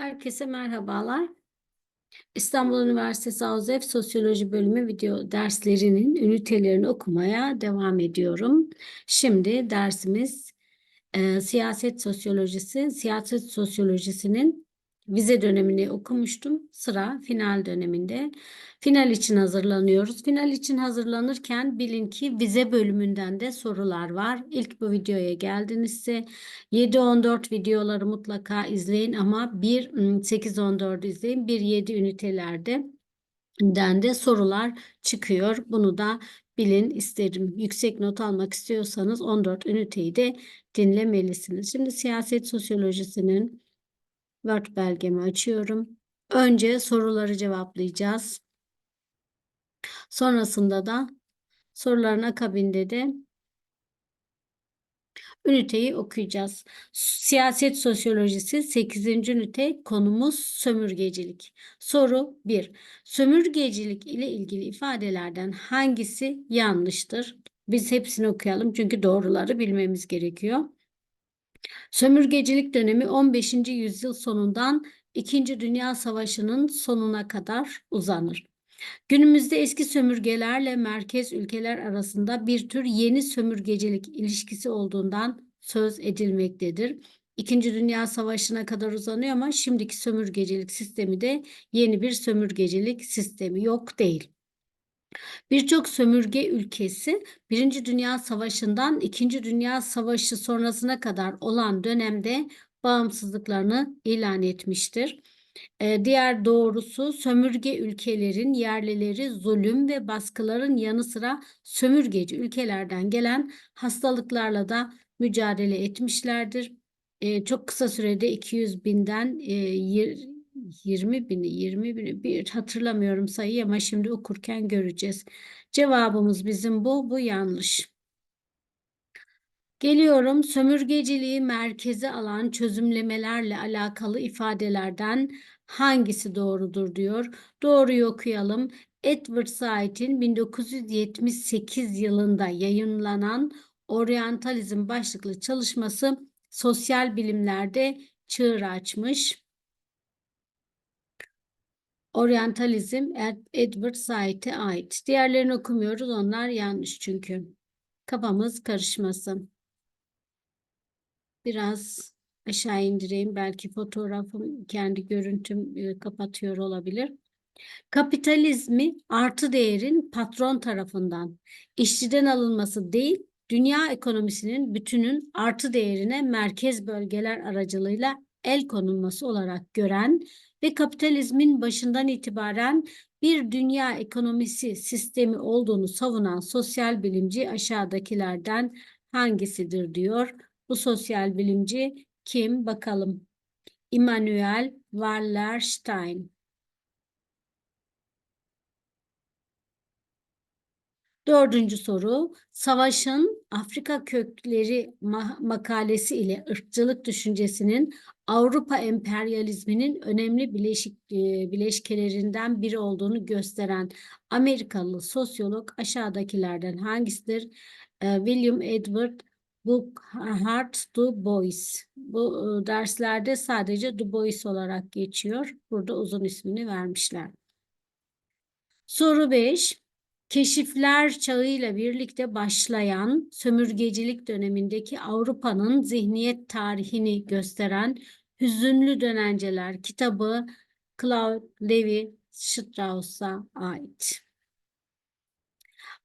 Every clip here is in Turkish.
Herkese merhabalar. İstanbul Üniversitesi Avzef Sosyoloji Bölümü video derslerinin ünitelerini okumaya devam ediyorum. Şimdi dersimiz e, siyaset sosyolojisi. Siyaset sosyolojisinin vize dönemini okumuştum. Sıra final döneminde. Final için hazırlanıyoruz. Final için hazırlanırken bilin ki vize bölümünden de sorular var. İlk bu videoya geldinizse 7-14 videoları mutlaka izleyin ama 1 8-14 izleyin. 1-7 ünitelerde den de sorular çıkıyor. Bunu da bilin isterim. Yüksek not almak istiyorsanız 14 üniteyi de dinlemelisiniz. Şimdi siyaset sosyolojisinin Word belgemi açıyorum. Önce soruları cevaplayacağız. Sonrasında da soruların akabinde de üniteyi okuyacağız. Siyaset sosyolojisi 8. ünite konumuz sömürgecilik. Soru 1. Sömürgecilik ile ilgili ifadelerden hangisi yanlıştır? Biz hepsini okuyalım çünkü doğruları bilmemiz gerekiyor. Sömürgecilik dönemi 15. yüzyıl sonundan İkinci Dünya Savaşı'nın sonuna kadar uzanır. Günümüzde eski sömürgelerle merkez ülkeler arasında bir tür yeni sömürgecilik ilişkisi olduğundan söz edilmektedir. İkinci Dünya Savaşı'na kadar uzanıyor ama şimdiki sömürgecilik sistemi de yeni bir sömürgecilik sistemi yok değil. Birçok sömürge ülkesi Birinci Dünya Savaşı'ndan İkinci Dünya Savaşı sonrasına kadar olan dönemde bağımsızlıklarını ilan etmiştir. Ee, diğer doğrusu sömürge ülkelerin yerlileri zulüm ve baskıların yanı sıra sömürgeci ülkelerden gelen hastalıklarla da mücadele etmişlerdir. Ee, çok kısa sürede 200 binden e, 20 bini 20 bini bir hatırlamıyorum sayıyı ama şimdi okurken göreceğiz. Cevabımız bizim bu. Bu yanlış. Geliyorum sömürgeciliği merkeze alan çözümlemelerle alakalı ifadelerden hangisi doğrudur diyor. Doğruyu okuyalım. Edward Said'in 1978 yılında yayınlanan Oryantalizm başlıklı çalışması sosyal bilimlerde çığır açmış. Oryantalizm Edward Said'e ait. Diğerlerini okumuyoruz. Onlar yanlış çünkü. Kafamız karışmasın. Biraz aşağı indireyim. Belki fotoğrafım kendi görüntüm e, kapatıyor olabilir. Kapitalizmi artı değerin patron tarafından işçiden alınması değil, dünya ekonomisinin bütünün artı değerine merkez bölgeler aracılığıyla el konulması olarak gören ve kapitalizmin başından itibaren bir dünya ekonomisi sistemi olduğunu savunan sosyal bilimci aşağıdakilerden hangisidir diyor. Bu sosyal bilimci kim bakalım. Immanuel Wallerstein. Dördüncü soru, savaşın Afrika kökleri makalesi ile ırkçılık düşüncesinin Avrupa emperyalizminin önemli bileşik, e, bileşkelerinden biri olduğunu gösteren Amerikalı sosyolog aşağıdakilerden hangisidir? E, William Edward Hart Du Bois. Bu e, derslerde sadece Du Bois olarak geçiyor. Burada uzun ismini vermişler. Soru 5. Keşifler çağıyla birlikte başlayan sömürgecilik dönemindeki Avrupa'nın zihniyet tarihini gösteren Hüzünlü Dönenceler kitabı Claude Levi Strauss'a ait.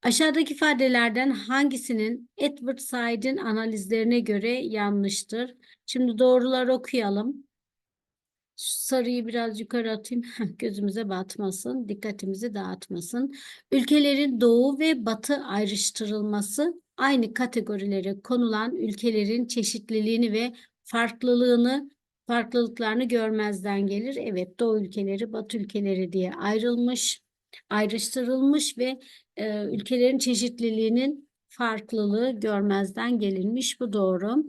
Aşağıdaki ifadelerden hangisinin Edward Said'in analizlerine göre yanlıştır? Şimdi doğruları okuyalım. sarıyı biraz yukarı atayım. Gözümüze batmasın, dikkatimizi dağıtmasın. Ülkelerin doğu ve batı ayrıştırılması aynı kategorilere konulan ülkelerin çeşitliliğini ve farklılığını farklılıklarını görmezden gelir. Evet, doğu ülkeleri, batı ülkeleri diye ayrılmış, ayrıştırılmış ve e, ülkelerin çeşitliliğinin farklılığı görmezden gelinmiş. Bu doğru.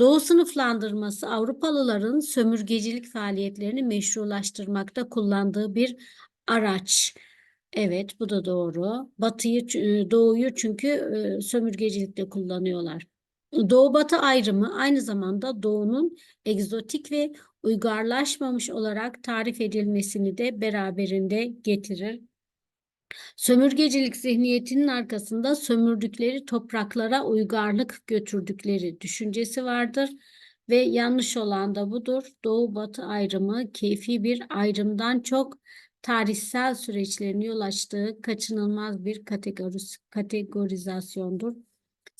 Doğu sınıflandırması Avrupalıların sömürgecilik faaliyetlerini meşrulaştırmakta kullandığı bir araç. Evet bu da doğru. Batıyı, doğuyu çünkü e, sömürgecilikte kullanıyorlar. Doğu Batı ayrımı aynı zamanda Doğu'nun egzotik ve uygarlaşmamış olarak tarif edilmesini de beraberinde getirir. Sömürgecilik zihniyetinin arkasında sömürdükleri topraklara uygarlık götürdükleri düşüncesi vardır ve yanlış olan da budur. Doğu-Batı ayrımı keyfi bir ayrımdan çok tarihsel süreçlerin yol açtığı kaçınılmaz bir kategoriz kategorizasyondur.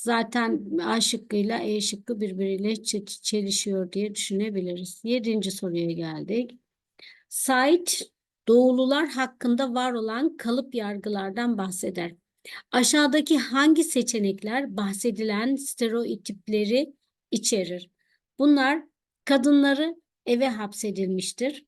Zaten A şıkkıyla E şıkkı birbiriyle çelişiyor diye düşünebiliriz. Yedinci soruya geldik. Said doğulular hakkında var olan kalıp yargılardan bahseder. Aşağıdaki hangi seçenekler bahsedilen stereotipleri içerir? Bunlar kadınları eve hapsedilmiştir.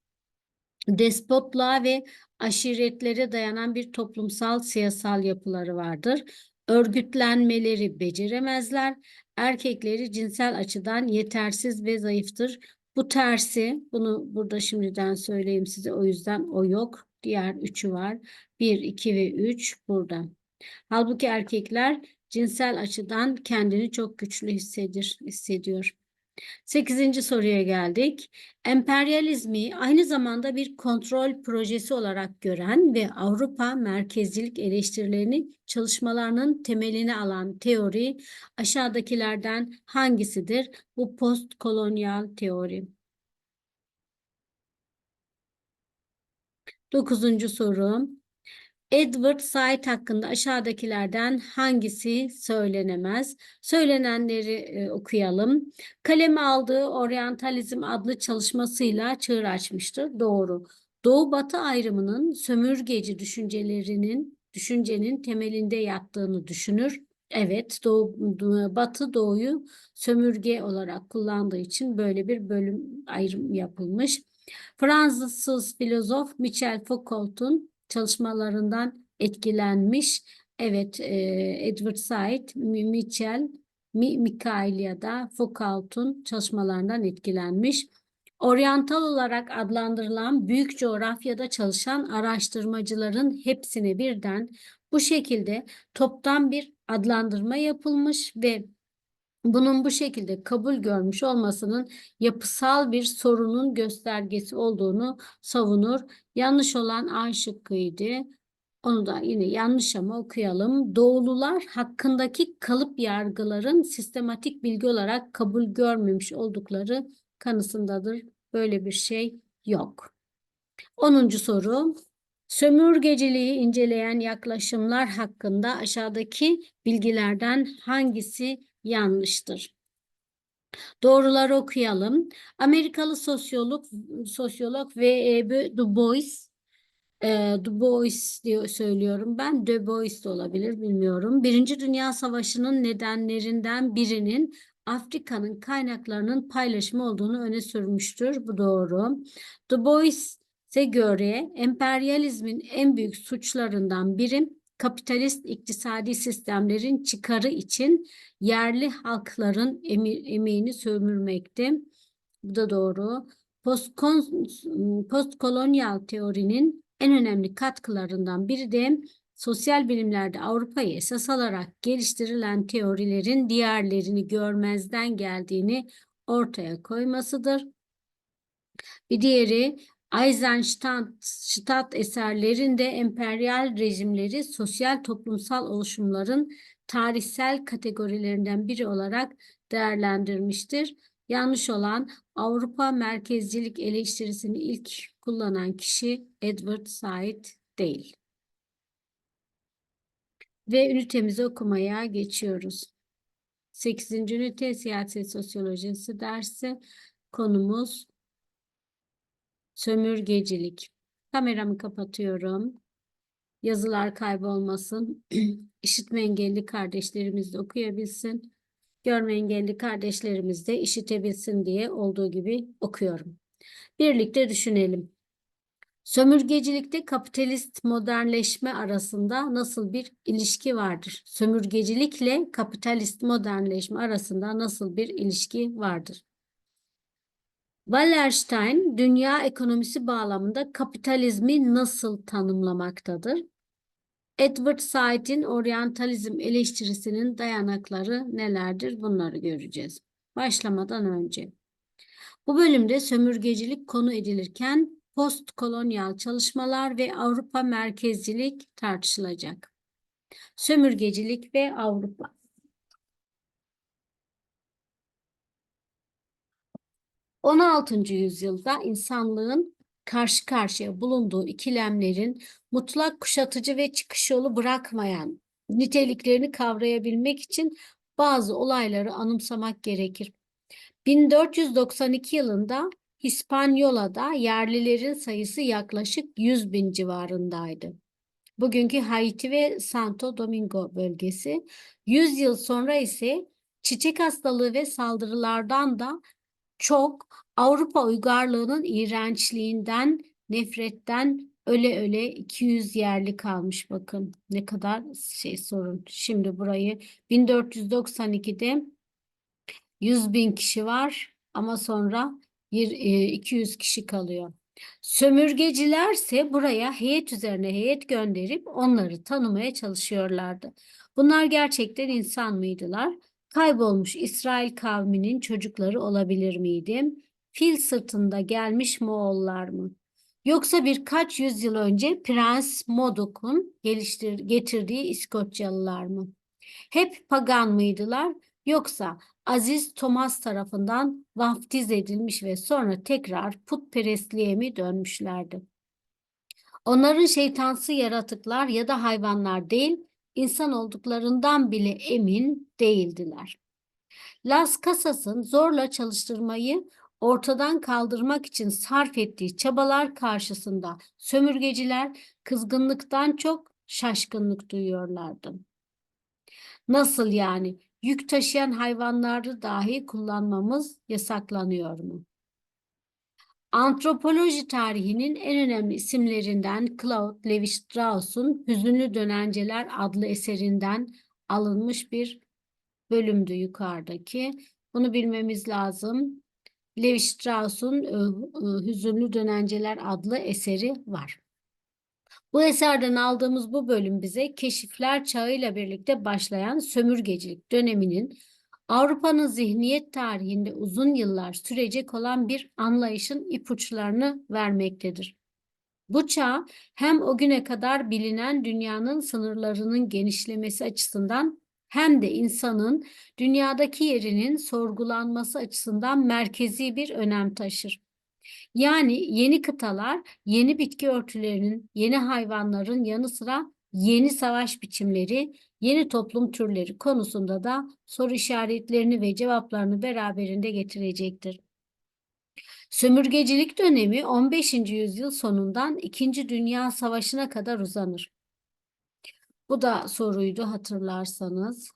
Despotluğa ve aşiretlere dayanan bir toplumsal siyasal yapıları vardır. Örgütlenmeleri beceremezler. Erkekleri cinsel açıdan yetersiz ve zayıftır. Bu tersi, bunu burada şimdiden söyleyeyim size o yüzden o yok. Diğer üçü var. Bir, iki ve üç burada. Halbuki erkekler cinsel açıdan kendini çok güçlü hissedir, hissediyor. Sekizinci soruya geldik. Emperyalizmi aynı zamanda bir kontrol projesi olarak gören ve Avrupa merkezcilik eleştirilerini çalışmalarının temelini alan teori aşağıdakilerden hangisidir? Bu postkolonyal teori. Dokuzuncu soru. Edward Said hakkında aşağıdakilerden hangisi söylenemez? Söylenenleri e, okuyalım. Kaleme aldığı Orientalizm adlı çalışmasıyla çığır açmıştır. Doğru. Doğu-Batı ayrımının sömürgeci düşüncelerinin düşüncenin temelinde yattığını düşünür. Evet, Doğu, Batı Doğu'yu sömürge olarak kullandığı için böyle bir bölüm ayrım yapılmış. Fransız filozof Michel Foucault'un çalışmalarından etkilenmiş. Evet, e, Edward Said, Mitchell, Mikail ya da Foucault'un çalışmalarından etkilenmiş. Oryantal olarak adlandırılan büyük coğrafyada çalışan araştırmacıların hepsine birden bu şekilde toptan bir adlandırma yapılmış ve bunun bu şekilde kabul görmüş olmasının yapısal bir sorunun göstergesi olduğunu savunur. Yanlış olan A şıkkıydı. Onu da yine yanlış ama okuyalım. Doğulular hakkındaki kalıp yargıların sistematik bilgi olarak kabul görmemiş oldukları kanısındadır. Böyle bir şey yok. Onuncu soru. Sömürgeciliği inceleyen yaklaşımlar hakkında aşağıdaki bilgilerden hangisi yanlıştır. Doğruları okuyalım. Amerikalı sosyolog sosyolog ve e, Du Bois e, Du Bois diye söylüyorum ben. De Bois de olabilir bilmiyorum. Birinci Dünya Savaşı'nın nedenlerinden birinin Afrika'nın kaynaklarının paylaşımı olduğunu öne sürmüştür. Bu doğru. Du Bois'e göre emperyalizmin en büyük suçlarından biri kapitalist iktisadi sistemlerin çıkarı için yerli halkların emeğini sömürmekti. Bu da doğru. postkolonyal teorinin en önemli katkılarından biri de sosyal bilimlerde Avrupa'yı esas alarak geliştirilen teorilerin diğerlerini görmezden geldiğini ortaya koymasıdır. Bir diğeri Eisenstadt eserlerinde emperyal rejimleri sosyal toplumsal oluşumların tarihsel kategorilerinden biri olarak değerlendirmiştir. Yanlış olan Avrupa merkezcilik eleştirisini ilk kullanan kişi Edward Said değil. Ve ünitemizi okumaya geçiyoruz. 8. ünite siyaset sosyolojisi dersi konumuz Sömürgecilik. Kameramı kapatıyorum. Yazılar kaybolmasın. İşitme engelli kardeşlerimiz de okuyabilsin. Görme engelli kardeşlerimiz de işitebilsin diye olduğu gibi okuyorum. Birlikte düşünelim. Sömürgecilikte kapitalist modernleşme arasında nasıl bir ilişki vardır? Sömürgecilikle kapitalist modernleşme arasında nasıl bir ilişki vardır? Wallerstein dünya ekonomisi bağlamında kapitalizmi nasıl tanımlamaktadır? Edward Said'in oryantalizm eleştirisinin dayanakları nelerdir? Bunları göreceğiz. Başlamadan önce. Bu bölümde sömürgecilik konu edilirken postkolonyal çalışmalar ve Avrupa merkezcilik tartışılacak. Sömürgecilik ve Avrupa. 16. yüzyılda insanlığın karşı karşıya bulunduğu ikilemlerin mutlak kuşatıcı ve çıkış yolu bırakmayan niteliklerini kavrayabilmek için bazı olayları anımsamak gerekir. 1492 yılında İspanyola'da yerlilerin sayısı yaklaşık 100 bin civarındaydı. Bugünkü Haiti ve Santo Domingo bölgesi. 100 yıl sonra ise çiçek hastalığı ve saldırılardan da çok Avrupa uygarlığının iğrençliğinden, nefretten öle öle 200 yerli kalmış bakın. Ne kadar şey sorun. Şimdi burayı 1492'de 100 bin kişi var ama sonra 200 kişi kalıyor. Sömürgecilerse buraya heyet üzerine heyet gönderip onları tanımaya çalışıyorlardı. Bunlar gerçekten insan mıydılar? Kaybolmuş İsrail kavminin çocukları olabilir miydi? Fil sırtında gelmiş Moğollar mı? Yoksa birkaç yüzyıl önce Prens geliştir getirdiği İskoçyalılar mı? Hep pagan mıydılar? Yoksa Aziz Thomas tarafından vaftiz edilmiş ve sonra tekrar putperestliğe mi dönmüşlerdi? Onların şeytansı yaratıklar ya da hayvanlar değil, insan olduklarından bile emin değildiler. Las Casas'ın zorla çalıştırmayı ortadan kaldırmak için sarf ettiği çabalar karşısında sömürgeciler kızgınlıktan çok şaşkınlık duyuyorlardı. Nasıl yani? Yük taşıyan hayvanları dahi kullanmamız yasaklanıyor mu? Antropoloji tarihinin en önemli isimlerinden Claude Levi-Strauss'un Hüzünlü Dönenceler adlı eserinden alınmış bir bölümdü yukarıdaki. Bunu bilmemiz lazım. Levi-Strauss'un e, e, Hüzünlü Dönenceler adlı eseri var. Bu eserden aldığımız bu bölüm bize keşifler çağıyla birlikte başlayan sömürgecilik döneminin Avrupa'nın zihniyet tarihinde uzun yıllar sürecek olan bir anlayışın ipuçlarını vermektedir. Bu çağ hem o güne kadar bilinen dünyanın sınırlarının genişlemesi açısından hem de insanın dünyadaki yerinin sorgulanması açısından merkezi bir önem taşır. Yani yeni kıtalar, yeni bitki örtülerinin, yeni hayvanların yanı sıra yeni savaş biçimleri, yeni toplum türleri konusunda da soru işaretlerini ve cevaplarını beraberinde getirecektir. Sömürgecilik dönemi 15. yüzyıl sonundan 2. Dünya Savaşı'na kadar uzanır. Bu da soruydu hatırlarsanız.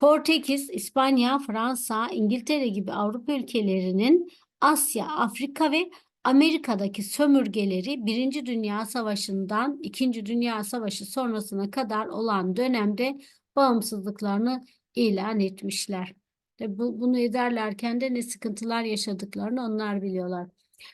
Portekiz, İspanya, Fransa, İngiltere gibi Avrupa ülkelerinin Asya, Afrika ve Amerika'daki sömürgeleri Birinci Dünya Savaşı'ndan İkinci Dünya Savaşı sonrasına kadar olan dönemde bağımsızlıklarını ilan etmişler. Bu, bunu ederlerken de ne sıkıntılar yaşadıklarını onlar biliyorlar.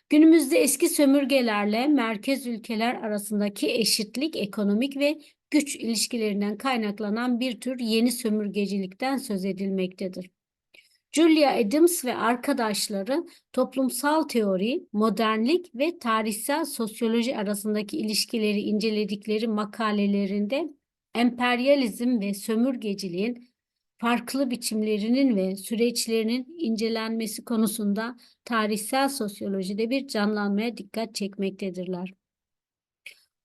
Günümüzde eski sömürgelerle merkez ülkeler arasındaki eşitlik, ekonomik ve güç ilişkilerinden kaynaklanan bir tür yeni sömürgecilikten söz edilmektedir. Julia Adams ve arkadaşları toplumsal teori, modernlik ve tarihsel sosyoloji arasındaki ilişkileri inceledikleri makalelerinde emperyalizm ve sömürgeciliğin farklı biçimlerinin ve süreçlerinin incelenmesi konusunda tarihsel sosyolojide bir canlanmaya dikkat çekmektedirler.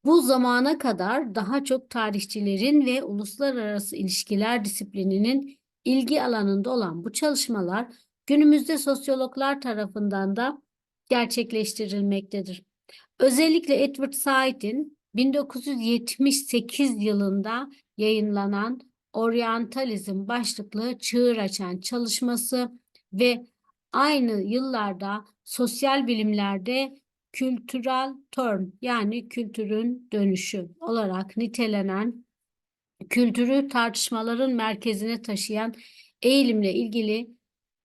Bu zamana kadar daha çok tarihçilerin ve uluslararası ilişkiler disiplininin ilgi alanında olan bu çalışmalar günümüzde sosyologlar tarafından da gerçekleştirilmektedir. Özellikle Edward Said'in 1978 yılında yayınlanan Orientalizm başlıklı çığır açan çalışması ve aynı yıllarda sosyal bilimlerde kültürel turn yani kültürün dönüşü olarak nitelenen kültürü tartışmaların merkezine taşıyan eğilimle ilgili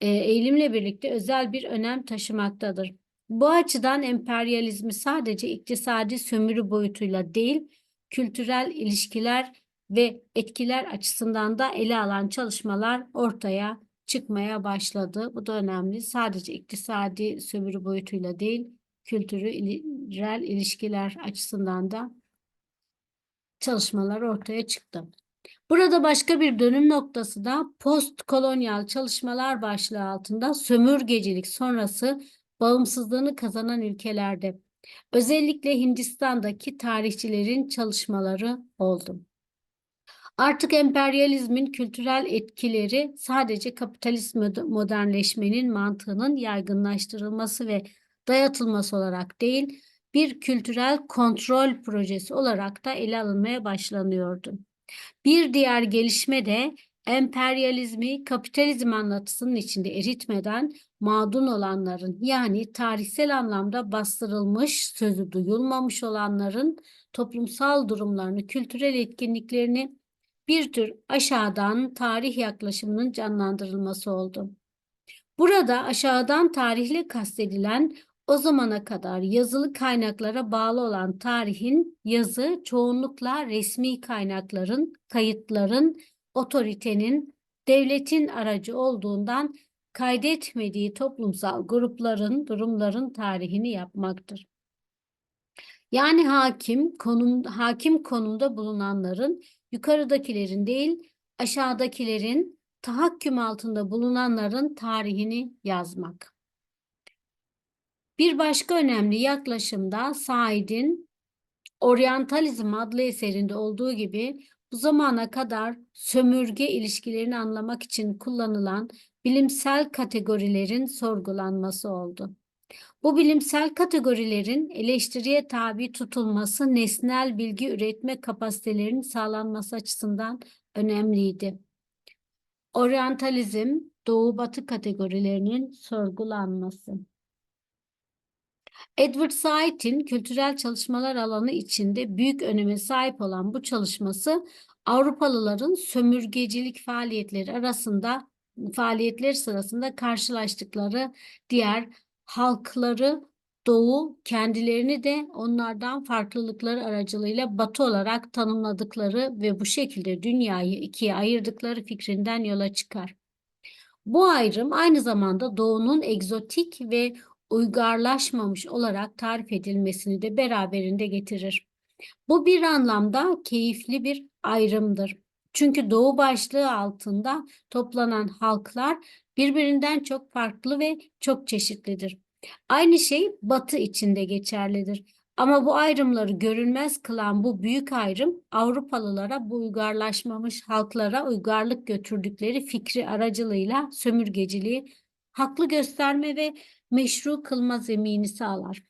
e, eğilimle birlikte özel bir önem taşımaktadır. Bu açıdan emperyalizmi sadece iktisadi sömürü boyutuyla değil, kültürel ilişkiler ve etkiler açısından da ele alan çalışmalar ortaya çıkmaya başladı. Bu da önemli. Sadece iktisadi sömürü boyutuyla değil, kültürel ilişkiler açısından da çalışmalar ortaya çıktı. Burada başka bir dönüm noktası da postkolonyal çalışmalar başlığı altında sömürgecilik sonrası bağımsızlığını kazanan ülkelerde özellikle Hindistan'daki tarihçilerin çalışmaları oldu. Artık emperyalizmin kültürel etkileri sadece kapitalist modernleşmenin mantığının yaygınlaştırılması ve dayatılması olarak değil, bir kültürel kontrol projesi olarak da ele alınmaya başlanıyordu. Bir diğer gelişme de emperyalizmi kapitalizm anlatısının içinde eritmeden mağdun olanların yani tarihsel anlamda bastırılmış, sözü duyulmamış olanların toplumsal durumlarını, kültürel etkinliklerini bir tür aşağıdan tarih yaklaşımının canlandırılması oldu. Burada aşağıdan tarihle kastedilen o zamana kadar yazılı kaynaklara bağlı olan tarihin yazı çoğunlukla resmi kaynakların, kayıtların, otoritenin, devletin aracı olduğundan kaydetmediği toplumsal grupların, durumların tarihini yapmaktır. Yani hakim konum hakim konumda bulunanların yukarıdakilerin değil aşağıdakilerin tahakküm altında bulunanların tarihini yazmak. Bir başka önemli yaklaşımda Said'in Orientalizm adlı eserinde olduğu gibi bu zamana kadar sömürge ilişkilerini anlamak için kullanılan bilimsel kategorilerin sorgulanması oldu. Bu bilimsel kategorilerin eleştiriye tabi tutulması nesnel bilgi üretme kapasitelerinin sağlanması açısından önemliydi. Orientalizm, Doğu-Batı kategorilerinin sorgulanması. Edward Said'in kültürel çalışmalar alanı içinde büyük öneme sahip olan bu çalışması Avrupalıların sömürgecilik faaliyetleri arasında faaliyetler sırasında karşılaştıkları diğer halkları Doğu kendilerini de onlardan farklılıkları aracılığıyla Batı olarak tanımladıkları ve bu şekilde dünyayı ikiye ayırdıkları fikrinden yola çıkar. Bu ayrım aynı zamanda Doğu'nun egzotik ve uygarlaşmamış olarak tarif edilmesini de beraberinde getirir. Bu bir anlamda keyifli bir ayrımdır. Çünkü Doğu başlığı altında toplanan halklar birbirinden çok farklı ve çok çeşitlidir. Aynı şey Batı içinde geçerlidir. Ama bu ayrımları görünmez kılan bu büyük ayrım Avrupalılara bu uygarlaşmamış halklara uygarlık götürdükleri fikri aracılığıyla sömürgeciliği haklı gösterme ve meşru kılma zemini sağlar.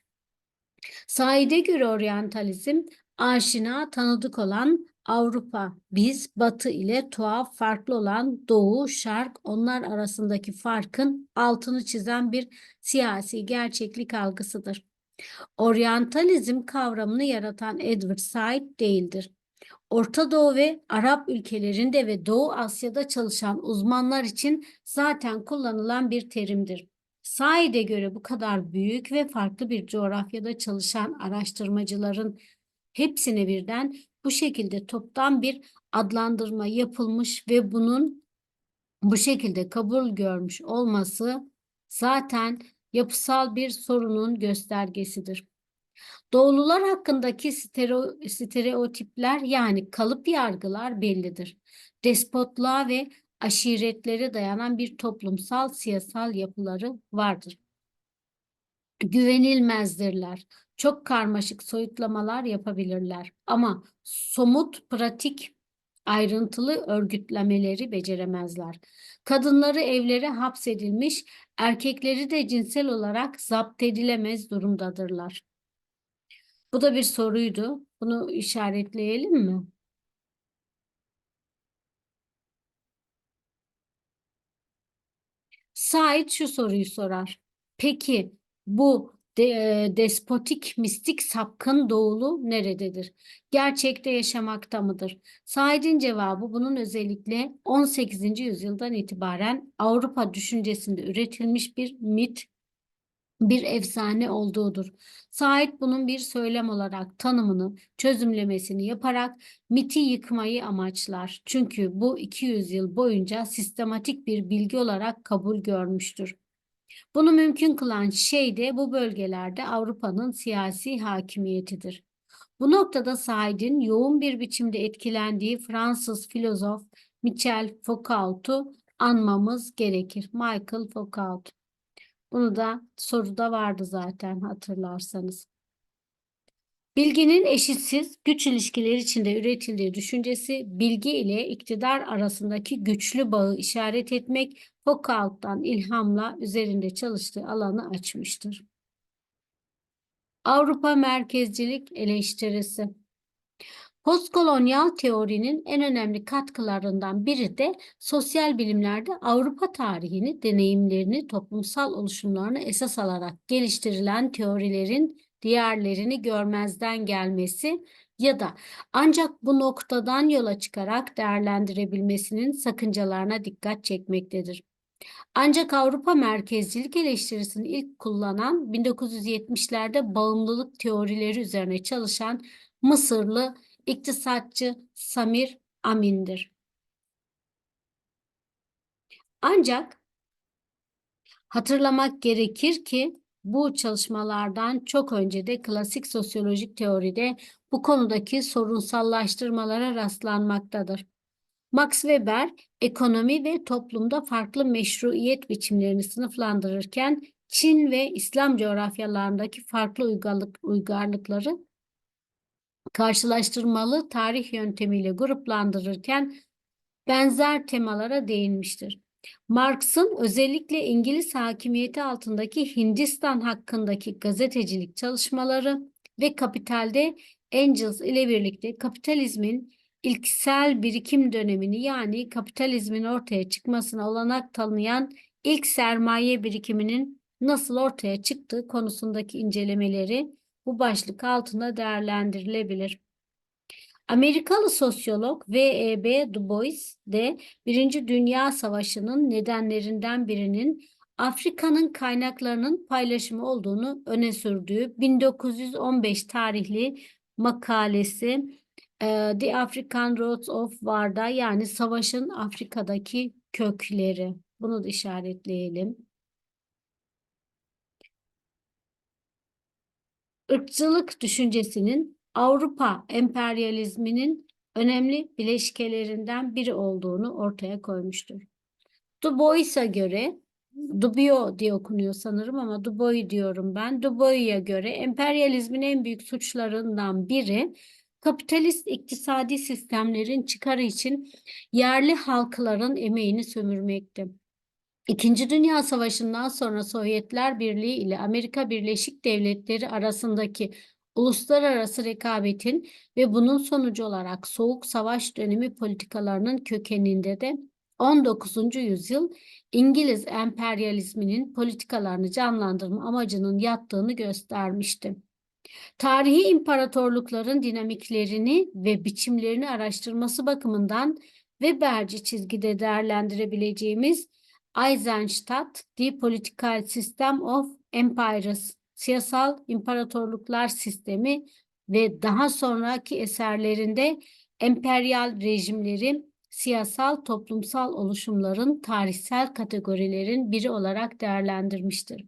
Said'e göre oryantalizm aşina tanıdık olan Avrupa, biz Batı ile tuhaf farklı olan Doğu, Şark onlar arasındaki farkın altını çizen bir siyasi gerçeklik algısıdır. Oryantalizm kavramını yaratan Edward Said değildir. Orta Doğu ve Arap ülkelerinde ve Doğu Asya'da çalışan uzmanlar için zaten kullanılan bir terimdir. Said'e göre bu kadar büyük ve farklı bir coğrafyada çalışan araştırmacıların hepsine birden bu şekilde toptan bir adlandırma yapılmış ve bunun bu şekilde kabul görmüş olması zaten yapısal bir sorunun göstergesidir. Doğulular hakkındaki stereo, stereotipler yani kalıp yargılar bellidir. Despotluğa ve aşiretlere dayanan bir toplumsal siyasal yapıları vardır. Güvenilmezdirler. Çok karmaşık soyutlamalar yapabilirler ama somut, pratik, ayrıntılı örgütlemeleri beceremezler. Kadınları evlere hapsedilmiş, erkekleri de cinsel olarak zapt edilemez durumdadırlar. Bu da bir soruydu. Bunu işaretleyelim mi? Said şu soruyu sorar. Peki bu de, e, despotik mistik sapkın doğulu nerededir? Gerçekte yaşamakta mıdır? Said'in cevabı bunun özellikle 18. yüzyıldan itibaren Avrupa düşüncesinde üretilmiş bir mit bir efsane olduğudur. Said bunun bir söylem olarak tanımını, çözümlemesini yaparak miti yıkmayı amaçlar. Çünkü bu 200 yıl boyunca sistematik bir bilgi olarak kabul görmüştür. Bunu mümkün kılan şey de bu bölgelerde Avrupa'nın siyasi hakimiyetidir. Bu noktada Said'in yoğun bir biçimde etkilendiği Fransız filozof Michel Foucault'u anmamız gerekir. Michael Foucault. Bunu da soruda vardı zaten hatırlarsanız. Bilginin eşitsiz güç ilişkileri içinde üretildiği düşüncesi bilgi ile iktidar arasındaki güçlü bağı işaret etmek Foucault'tan ilhamla üzerinde çalıştığı alanı açmıştır. Avrupa merkezcilik eleştirisi Postkolonyal teorinin en önemli katkılarından biri de sosyal bilimlerde Avrupa tarihini, deneyimlerini, toplumsal oluşumlarını esas alarak geliştirilen teorilerin diğerlerini görmezden gelmesi ya da ancak bu noktadan yola çıkarak değerlendirebilmesinin sakıncalarına dikkat çekmektedir. Ancak Avrupa merkezcilik eleştirisini ilk kullanan 1970'lerde bağımlılık teorileri üzerine çalışan Mısırlı iktisatçı Samir Amin'dir. Ancak hatırlamak gerekir ki bu çalışmalardan çok önce de klasik sosyolojik teoride bu konudaki sorunsallaştırmalara rastlanmaktadır. Max Weber ekonomi ve toplumda farklı meşruiyet biçimlerini sınıflandırırken Çin ve İslam coğrafyalarındaki farklı uygarlık, uygarlıkları karşılaştırmalı tarih yöntemiyle gruplandırırken benzer temalara değinmiştir. Marx'ın özellikle İngiliz hakimiyeti altındaki Hindistan hakkındaki gazetecilik çalışmaları ve Kapital'de Engels ile birlikte kapitalizmin ilksel birikim dönemini yani kapitalizmin ortaya çıkmasına olanak tanıyan ilk sermaye birikiminin nasıl ortaya çıktığı konusundaki incelemeleri bu başlık altında değerlendirilebilir. Amerikalı sosyolog V.E.B. Du Bois de Birinci Dünya Savaşı'nın nedenlerinden birinin Afrika'nın kaynaklarının paylaşımı olduğunu öne sürdüğü 1915 tarihli makalesi The African Roots of War'da yani savaşın Afrika'daki kökleri. Bunu da işaretleyelim. Irkçılık düşüncesinin Avrupa emperyalizminin önemli bileşkelerinden biri olduğunu ortaya koymuştur. Du Bois'a göre, Dubio diye okunuyor sanırım ama Du Bois diyorum ben. Du Bois'a göre emperyalizmin en büyük suçlarından biri kapitalist iktisadi sistemlerin çıkarı için yerli halkların emeğini sömürmekti. İkinci Dünya Savaşı'ndan sonra Sovyetler Birliği ile Amerika Birleşik Devletleri arasındaki uluslararası rekabetin ve bunun sonucu olarak Soğuk Savaş dönemi politikalarının kökeninde de 19. yüzyıl İngiliz emperyalizminin politikalarını canlandırma amacının yattığını göstermişti. Tarihi imparatorlukların dinamiklerini ve biçimlerini araştırması bakımından Weberci çizgide değerlendirebileceğimiz Eisenstadt, The Political System of Empires, Siyasal İmparatorluklar Sistemi ve daha sonraki eserlerinde emperyal rejimlerin siyasal toplumsal oluşumların tarihsel kategorilerin biri olarak değerlendirmiştir.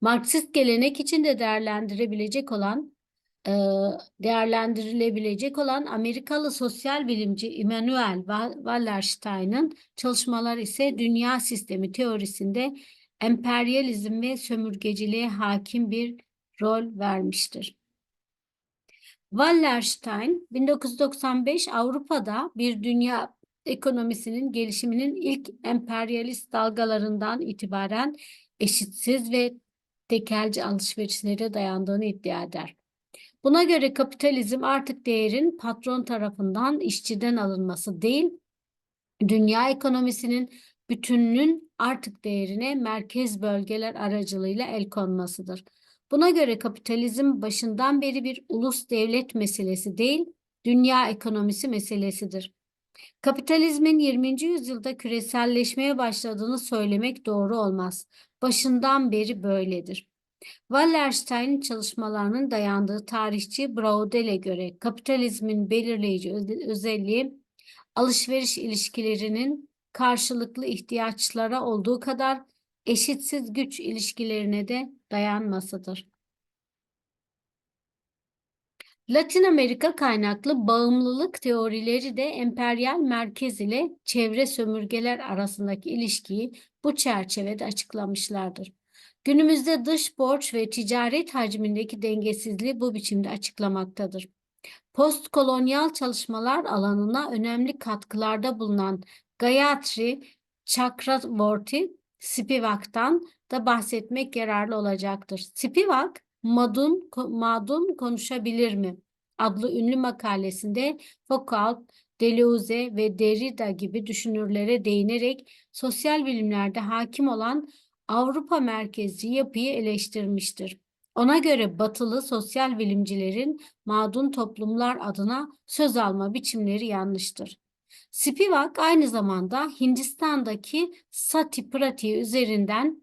Marksist gelenek içinde değerlendirebilecek olan değerlendirilebilecek olan Amerikalı sosyal bilimci Immanuel Wallerstein'ın çalışmaları ise dünya sistemi teorisinde emperyalizm ve sömürgeciliğe hakim bir rol vermiştir. Wallerstein 1995 Avrupa'da bir dünya ekonomisinin gelişiminin ilk emperyalist dalgalarından itibaren eşitsiz ve tekelci alışverişlere dayandığını iddia eder. Buna göre kapitalizm artık değerin patron tarafından işçiden alınması değil, dünya ekonomisinin bütününün artık değerine merkez bölgeler aracılığıyla el konmasıdır. Buna göre kapitalizm başından beri bir ulus devlet meselesi değil, dünya ekonomisi meselesidir. Kapitalizmin 20. yüzyılda küreselleşmeye başladığını söylemek doğru olmaz. Başından beri böyledir. Wallerstein'in çalışmalarının dayandığı tarihçi Braudel'e göre kapitalizmin belirleyici öze- özelliği alışveriş ilişkilerinin karşılıklı ihtiyaçlara olduğu kadar eşitsiz güç ilişkilerine de dayanmasıdır. Latin Amerika kaynaklı bağımlılık teorileri de emperyal merkez ile çevre sömürgeler arasındaki ilişkiyi bu çerçevede açıklamışlardır. Günümüzde dış borç ve ticaret hacmindeki dengesizliği bu biçimde açıklamaktadır. Postkolonyal çalışmalar alanına önemli katkılarda bulunan Gayatri Chakravorty Spivak'tan da bahsetmek yararlı olacaktır. Spivak, Madun, Madun konuşabilir mi? adlı ünlü makalesinde Foucault, Deleuze ve Derrida gibi düşünürlere değinerek sosyal bilimlerde hakim olan Avrupa merkezci yapıyı eleştirmiştir. Ona göre batılı sosyal bilimcilerin mağdun toplumlar adına söz alma biçimleri yanlıştır. Spivak aynı zamanda Hindistan'daki sati pratiği üzerinden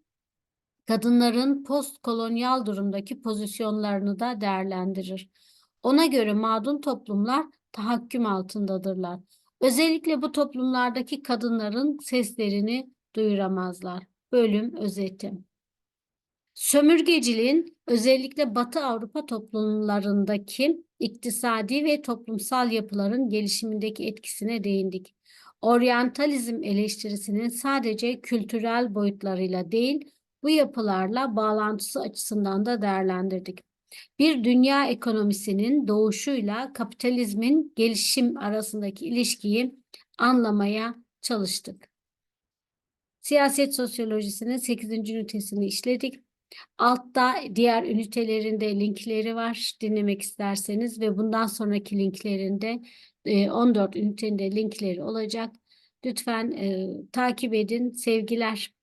kadınların postkolonyal durumdaki pozisyonlarını da değerlendirir. Ona göre mağdun toplumlar tahakküm altındadırlar. Özellikle bu toplumlardaki kadınların seslerini duyuramazlar. Bölüm özeti. Sömürgeciliğin özellikle Batı Avrupa toplumlarındaki iktisadi ve toplumsal yapıların gelişimindeki etkisine değindik. Oryantalizm eleştirisinin sadece kültürel boyutlarıyla değil, bu yapılarla bağlantısı açısından da değerlendirdik. Bir dünya ekonomisinin doğuşuyla kapitalizmin gelişim arasındaki ilişkiyi anlamaya çalıştık. Siyaset sosyolojisinin 8. ünitesini işledik. Altta diğer ünitelerinde linkleri var dinlemek isterseniz ve bundan sonraki linklerinde 14 ünitenin de linkleri olacak. Lütfen e, takip edin. Sevgiler.